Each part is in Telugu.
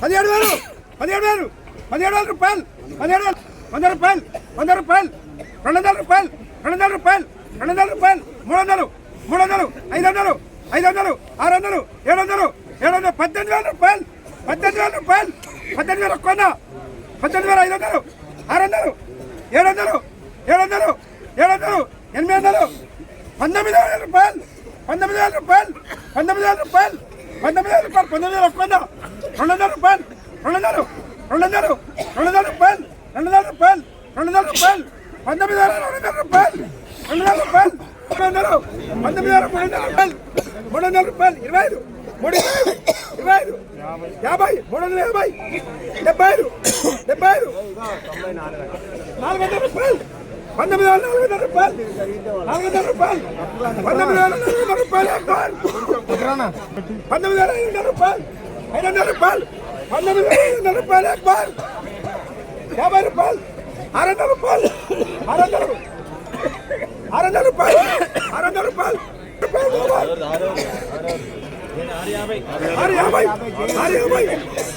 పదిహేడు వేలు పదిహేడు వేలు పదిహేడు వేల రూపాయలు పదిహేడు వేలు వంద రూపాయలు వంద రూపాయలు రెండు వందల రూపాయలు రెండు వందల రూపాయలు రెండు వందల రూపాయలు మూడు వందలు మూడు వందలు ఐదు వందలు ఐదు వందలు ఆరు వందలు ఏడు వందలు ఏడు వందలు పద్దెనిమిది వేల రూపాయలు పద్దెనిమిది వేల రూపాయలు పద్దెనిమిది వేల కొన్న పద్దెనిమిది వేల ఐదు వందలు ఆరు వందలు ఏడు వందలు ఏడు వందలు ఏడు వందలు ఎనిమిది వందలు పంతొమ్మిది వేల రూపాయలు పంతొమ్మిది వేల రూపాయలు పంతొమ్మిది వేల రూపాయలు పంతొమ్మిది వేల రూపాయలు పంతొమ్మిది వేల ఒక్క వంద రెండు వందల రూపాయలు రెండు వందలు రెండు వందలు రెండు వందల రూపాయలు రెండు వందల రూపాయలు రెండు వందల రూపాయలు పంతొమ్మిది వేల రెండు వందల రూపాయలు రెండు వందల రూపాయలు మూడు వందలు పంతొమ్మిది వేల మూడు వందల రూపాయలు మూడు వందల రూపాయలు ఇరవై ఐదు మూడు ఇరవై ఐదు యాభై మూడు వందల యాభై డెబ్బై ఐదు డెబ్బై ఐదు నాలుగు వందల రూపాయలు. పంతొమ్మిది వేల నాలుగు వందల రూపాయలు నాలుగు వందల రూపాయలు పంతొమ్మిది వేల నాలుగు వందల రూపాయలు అక్బర్. పంతొమ్మిది వేల ఐదు వందల రూపాయలు ఐదు వందల రూపాయలు పంతొమ్మిది వేల ఐదు వందల రూపాయలు అక్బర్ యాభై రూపాయలు ఆరు వందల రూపాయలు ఆరు వందలు ఆరు వందల రూపాయలు ఆరు వందల రూపాయలు రూపాయలు ఆరు యాభై ఆరు యాభై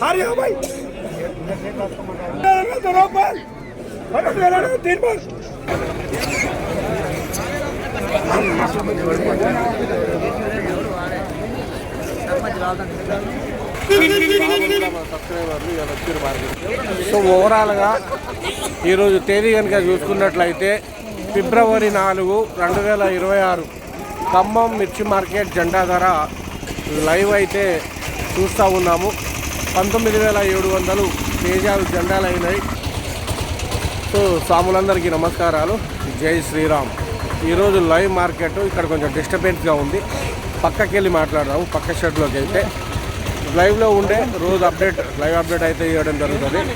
ఆరు యాభై రూపాయలు పన్నెండు వేల తీర్మానం సో ఓవరాల్గా ఈరోజు తేదీ కనుక చూసుకున్నట్లయితే ఫిబ్రవరి నాలుగు రెండు వేల ఇరవై ఆరు ఖమ్మం మిర్చి మార్కెట్ జెండా ధర లైవ్ అయితే చూస్తూ ఉన్నాము. పంతొమ్మిది వేల ఏడు వందలు తేజాలు జెండాలు అయినాయి సో స్వాములందరికీ నమస్కారాలు. జై శ్రీరామ్. ఈరోజు లైవ్ మార్కెట్ ఇక్కడ కొంచెం డిస్టర్బెన్స్గా ఉంది. పక్కకి వెళ్ళి మాట్లాడదాము పక్క షెడ్లోకి వెళ్తే. లైవ్లో ఉండే రోజు అప్డేట్ లైవ్ అప్డేట్ అయితే ఇవ్వడం జరుగుతుంది.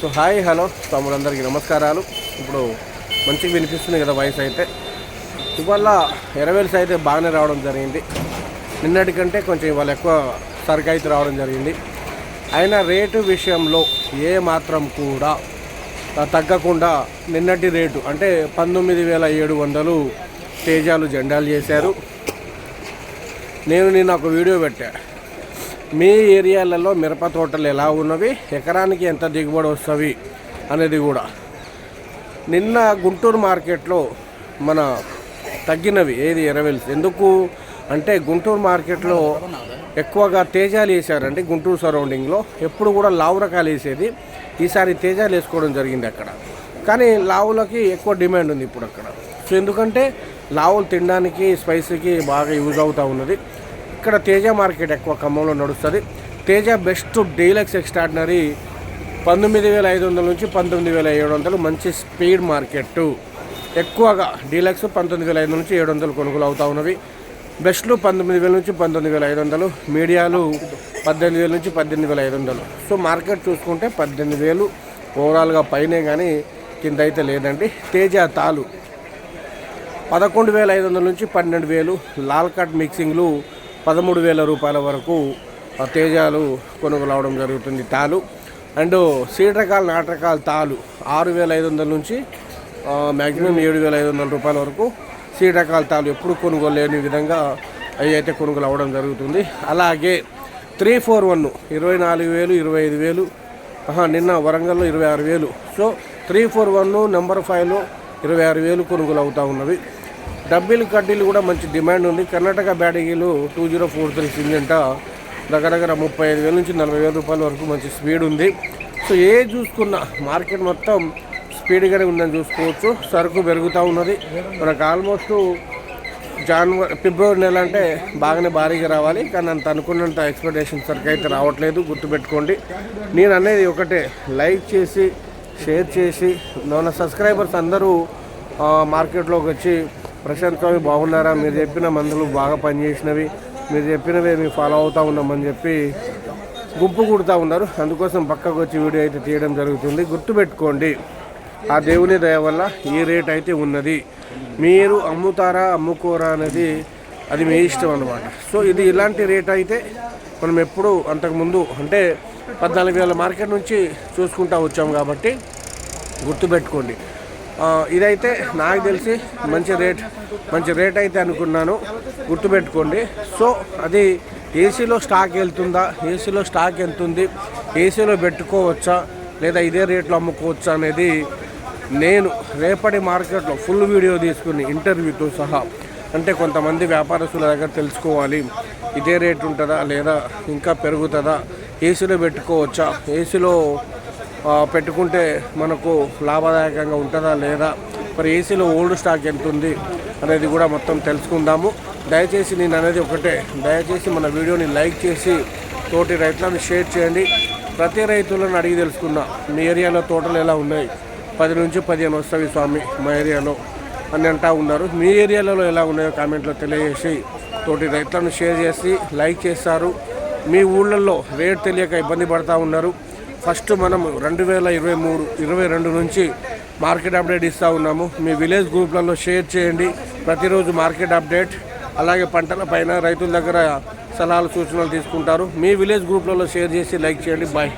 సో హాయ్ హలో స్వాములందరికీ నమస్కారాలు. ఇప్పుడు మంచిగా వినిపిస్తుంది కదా వాయిస్ అయితే. ఇవాళ ఎరవేల్స్ అయితే బాగానే రావడం జరిగింది. నిన్నటి కంటే కొంచెం ఇవాళ ఎక్కువ సరుకు అయితే రావడం జరిగింది. అయినా రేటు విషయంలో ఏ మాత్రం కూడా తగ్గకుండా నిన్నటి రేటు అంటే పంతొమ్మిది వేల ఏడు వందలు తేజాలు జెండాలు చేశారు. నేను నిన్న ఒక వీడియో పెట్టా. మీ ఏరియాలలో మిరప తోటలు ఎలా ఉన్నవి ఎకరానికి ఎంత దిగుబడి వస్తుంది అనేది కూడా. నిన్న గుంటూరు మార్కెట్లో మన తగ్గినవి ఏది ఎరవెల్స్. ఎందుకు? అంటే గుంటూరు మార్కెట్లో ఎక్కువగా తేజాలు వేసారండి గుంటూరు సరౌండింగ్లో ఎప్పుడు కూడా లావు రకాలు వేసేది. ఈసారి తేజాలు వేసుకోవడం జరిగింది అక్కడ. కానీ లావులకి ఎక్కువ డిమాండ్ ఉంది ఇప్పుడు అక్కడ. సో ఎందుకంటే లావులు తినడానికి స్పైసీకి బాగా యూజ్ అవుతూ ఉన్నది. ఇక్కడ తేజ మార్కెట్ ఎక్కువ ఖమ్మంలో నడుస్తుంది. తేజ బెస్ట్ డీలక్స్ ఎక్స్ట్రాడినరీ పంతొమ్మిది వేల ఐదు వందల నుంచి పంతొమ్మిది వేల ఏడు వందలు మంచి స్పీడ్ మార్కెట్ ఎక్కువగా డీలక్స్ పంతొమ్మిది వేల ఐదు నుంచి ఏడు వందలు కొనుగోలు అవుతా ఉన్నవి. బెస్ట్లు పంతొమ్మిది వేల నుంచి పంతొమ్మిది వేల ఐదు వందలు మీడియాలు పద్దెనిమిది వేల నుంచి పద్దెనిమిది వేల ఐదు వందలు. సో మార్కెట్ చూసుకుంటే పద్దెనిమిది వేలు ఓవరాల్గా పైనే కానీ కింద అయితే లేదండి. తేజ తాలు పదకొండు వేల ఐదు వందల నుంచి పన్నెండు వేలు లాల్ కట్ మిక్సింగ్లు పదమూడు వేల రూపాయల వరకు తేజాలు కొనుగోలు అవడం జరుగుతుంది తాలు. అండ్ సీడ్ రకాల నాటు తాలు ఆరు వేల ఐదు వందల నుంచి మ్యాక్సిమం ఏడు వేల ఐదు వందల రూపాయల వరకు సీడ్ తాలు ఎప్పుడు కొనుగోలు లేని విధంగా అవి అయితే కొనుగోలు అవ్వడం జరుగుతుంది. అలాగే త్రీ ఫోర్ వన్ ఇరవై నాలుగు వేలు ఇరవై ఐదు వేలు ఆహా, నిన్న వరంగల్లో ఇరవై ఆరు వేలు. So three four one number ఫైవ్లో ఇరవై ఆరు వేలు కొనుగోలు అవుతూ ఉన్నవి. డబ్బీలు కడ్డీలు కూడా మంచి డిమాండ్ ఉంది. కర్ణాటక బ్యాటరీలు two zero four three Syngenta దగ్గర దగ్గర ముప్పై ఐదు వేల నుంచి నలభై వేల రూపాయల వరకు మంచి స్పీడ్ ఉంది. సో ఏ చూసుకున్నా మార్కెట్ మొత్తం స్పీడ్గానే ఉందని చూసుకోవచ్చు. సరుకు పెరుగుతూ ఉన్నది. మనకు ఆల్మోస్ట్ జనవరి ఫిబ్రవరి నెల అంటే బాగానే భారీగా రావాలి. కానీ అంత అనుకున్నంత ఎక్స్పెక్టేషన్ సరికి అయితే రావట్లేదు. గుర్తుపెట్టుకోండి. నేను అనేది ఒకటే. లైక్ చేసి షేర్ చేసి మన సబ్స్క్రైబర్స్ అందరూ మార్కెట్లోకి వచ్చి ప్రశాంత్ స్వామి బాగున్నారా? మీరు చెప్పిన మందులు బాగా పనిచేసినవి. మీరు చెప్పినవే మేము ఫాలో అవుతూ ఉన్నామని చెప్పి గుంపు కుడుతూ ఉన్నారు. అందుకోసం పక్కకు వచ్చి వీడియో అయితే తీయడం జరుగుతుంది. గుర్తుపెట్టుకోండి. ఆ దేవుని దయ వల్ల ఈ రేట్ అయితే ఉన్నది. మీరు అమ్ముతారా అమ్ముకోరా అనేది అది మీ ఇష్టం అనమాట సో ఇది ఇలాంటి రేట్ అయితే మనం ఎప్పుడు అంతకుముందు అంటే పద్నాలుగు వేల మార్కెట్ నుంచి చూసుకుంటా వచ్చాం కాబట్టి గుర్తుపెట్టుకోండి. ఇదైతే నాకు తెలిసి మంచి రేట్ మంచి రేట్ అయితే అనుకున్నాను. గుర్తుపెట్టుకోండి. సో అది ఏసీలో స్టాక్ వెళ్తుందా ఏసీలో స్టాక్ ఎంత ఉంది ఏసీలో పెట్టుకోవచ్చా లేదా ఇదే రేట్లో అమ్ముకోవచ్చా అనేది నేను రేపటి మార్కెట్లో ఫుల్ వీడియో తీసుకుని ఇంటర్వ్యూతో సహా అంటే కొంతమంది వ్యాపారస్తుల దగ్గర తెలుసుకోవాలి. ఇదే రేట్ ఉంటుందా లేదా ఇంకా పెరుగుతుందా? ఏసీలో పెట్టుకోవచ్చా? ఏసీలో పెట్టుకుంటే మనకు లాభదాయకంగా ఉంటుందా లేదా? మరి ఏసీలో ఓల్డ్ స్టాక్ ఎంత ఉంది అనేది కూడా మొత్తం తెలుసుకుందాము. దయచేసి నేను అనేది ఒకటే. దయచేసి మన వీడియోని లైక్ చేసి తోటి రైతులను షేర్ చేయండి. ప్రతి రైతులను అడిగి తెలుసుకున్నా. మీ ఏరియాలో తోటలు ఎలా ఉన్నాయి? పది నుంచి పదిహేను వస్తాయి స్వామి మా ఏరియాలో అని అంటా ఉన్నారు. మీ ఏరియాలలో ఎలా ఉన్నాయో కామెంట్లో తెలియజేసి తోటి రైతులను షేర్ చేసి లైక్ చేస్తారు. మీ ఊళ్ళల్లో రేట్ తెలియక ఇబ్బంది పడతా ఉన్నారు. ఫస్ట్ మనం రెండు వేల ఇరవై మూడు ఇరవై రెండు నుంచి మార్కెట్ అప్డేట్ ఇస్తూ ఉన్నాము. మీ విలేజ్ గ్రూప్లలో షేర్ చేయండి. ప్రతిరోజు మార్కెట్ అప్డేట్ అలాగే పంటల పైన రైతుల దగ్గర సలహాలు సూచనలు తీసుకుంటారు. మీ విలేజ్ గ్రూప్లలో షేర్ చేసి లైక్ చేయండి. బాయ్.